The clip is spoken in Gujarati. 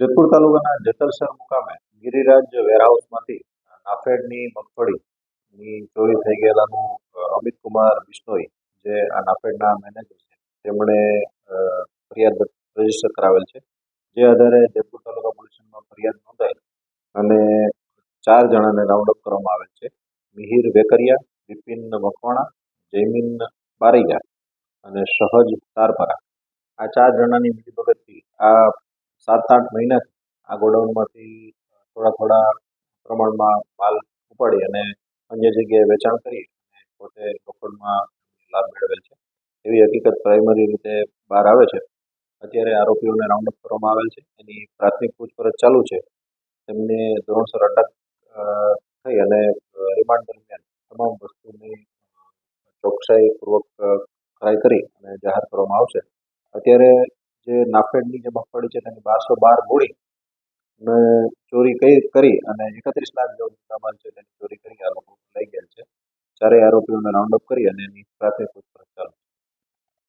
જેતપુર તાલુકાના જેતલસર મુકામે ગિરિરાજ વેરહાઉસમાંથી નાફેડની મગફળીની ચોરી થઈ ગયેલાનું અમિત કુમાર બિશ્નોઈ, જે આ નાફેડના મેનેજર છે, તેમણે ફરિયાદ રજિસ્ટર કરાવેલ છે. જે આધારે જેતપુર તાલુકા પોલીસમાં ફરિયાદ નોંધાઈ અને ચાર જણાને રાઉન્ડ અપ કરવામાં આવેલ છે. મિહિર વેકરિયા, બિપિન મકવાણા જૈમિન બારૈયા અને સહજ તારપરા. આ ચાર જણાની મિલીભગતથી આ સાત આઠ મહિનાથી આ ગોડાઉનમાંથી થોડા થોડા પ્રમાણમાં માલ ઉપાડી અને અન્ય જગ્યાએ વેચાણ કરી અને પોતે રોકડમાં લાભ મેળવેલ છે. એવી હકીકત પ્રાઇમરી રીતે બહાર આવે છે. અત્યારે આરોપીઓને રાઉન્ડઅપ કરવામાં આવેલ છે. એની પ્રાથમિક પૂછપરછ ચાલુ છે. તેમને ધોરણસર અટક થઈ અને રિમાન્ડ દરમિયાન તમામ વસ્તુની ચોકસાઈપૂર્વક ટ્રાય કરી અને જાહેર કરવામાં આવશે. અત્યારે જે નાફેડની જે મગફળી છે તેની બારસો બાર મૂડી અને ચોરી કઈ કરી અને એકત્રીસ લાખ જેવો મુદ્દામાલ છે તેની ચોરી કરી આ લોકો લઈ ગયા છે. ચારેય આરોપીઓને રાઉન્ડ અપ કરી અને એની સાથે